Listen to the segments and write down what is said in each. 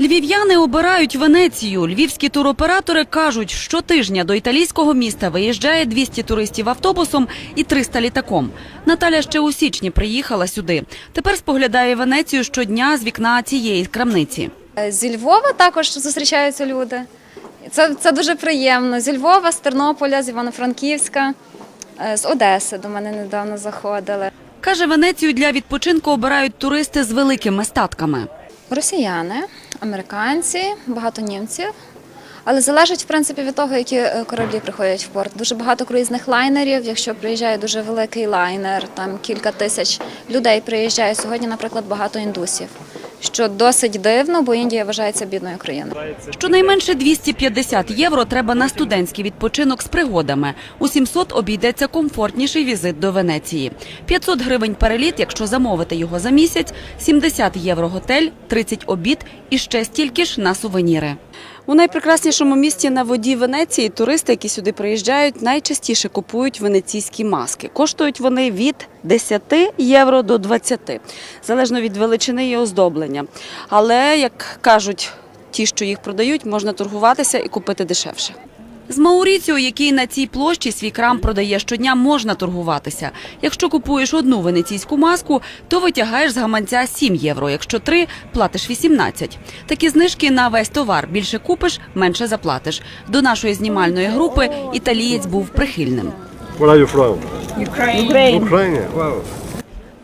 Львів'яни обирають Венецію. Львівські туроператори кажуть, щотижня до італійського міста виїжджає 200 туристів автобусом і 300 літаком. Наталя ще у січні приїхала сюди. Тепер споглядає Венецію щодня з вікна цієї крамниці. Зі Львова також зустрічаються люди. Це, це дуже приємно. Зі Львова, з Тернополя, з Івано-Франківська, е, з Одеси до мене недавно заходили. Каже, Венецію для відпочинку обирають туристи з великими статками. Росіяни, американці, багато німців. Але залежить в принципі від того, які е, кораблі приходять в порт. Дуже багато круїзних лайнерів. Якщо приїжджає дуже великий лайнер, там кілька тисяч людей приїжджає. Сьогодні, наприклад, багато індусів, що досить дивно, бо Індія вважається бідною країною. Щонайменше 250 євро треба на студентський відпочинок з пригодами. У 700 обійдеться комфортніший візит до Венеції. 500 гривень переліт, якщо замовити його за місяць, 70 євро готель, 30 обід і ще стільки ж на сувеніри. У найпрекраснішому місті на воді Венеції туристи, які сюди приїжджають, найчастіше купують венеційські маски. Коштують вони від 10 євро до 20, залежно від величини і оздоблення. Але, як кажуть ті, що їх продають, можна торгуватися і купити дешевше. З Мауріціо, який на цій площі свій крам продає щодня, можна торгуватися. Якщо купуєш одну венеційську маску, то витягаєш з гаманця 7 євро. Якщо три, платиш 18. Такі знижки на весь товар. Більше купиш, менше заплатиш. До нашої знімальної групи італієць був прихильним. Where are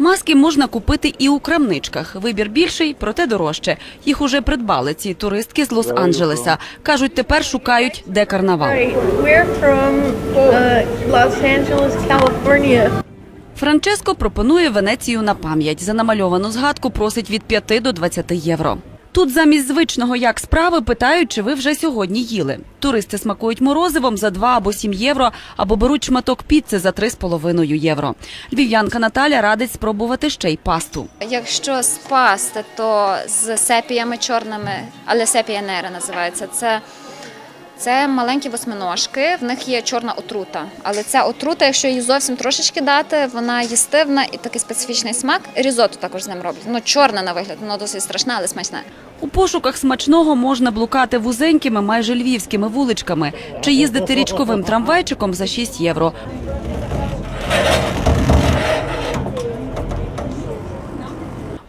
Маски можна купити і у крамничках. Вибір більший, проте дорожче. Їх уже придбали ці туристки з Лос-Анджелеса. Кажуть, тепер шукають, де карнавал. Uh. Франческо пропонує Венецію на пам'ять. За намальовану згадку просить від 5 до 20 євро. Тут замість звичного як справи питають, чи ви вже сьогодні їли. Туристи смакують морозивом за 2 або 7 євро, або беруть шматок піци за 3,5 євро. Львів'янка Наталя радить спробувати ще й пасту. Якщо спасти, то з сепіями чорними, але сепія нера називається. Це, це маленькі восьминожки, в них є чорна отрута. Але ця отрута, якщо її зовсім трошечки дати, вона їстивна і такий специфічний смак. Різоту також з ним роблять. Ну, чорна на вигляд, воно досить страшне, але смачне. У пошуках смачного можна блукати вузенькими, майже львівськими вуличками чи їздити річковим трамвайчиком за 6 євро.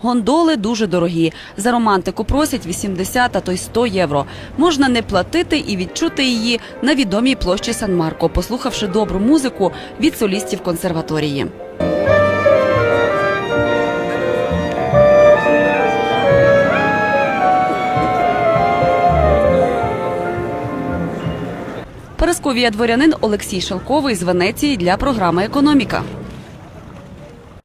Гондоли дуже дорогі. За романтику просять 80, а то й 100 євро. Можна не платити і відчути її на відомій площі Сан-Марко, послухавши добру музику від солістів консерваторії. Парасковія дворянин Олексій Шелковий з Венеції для програми Економіка.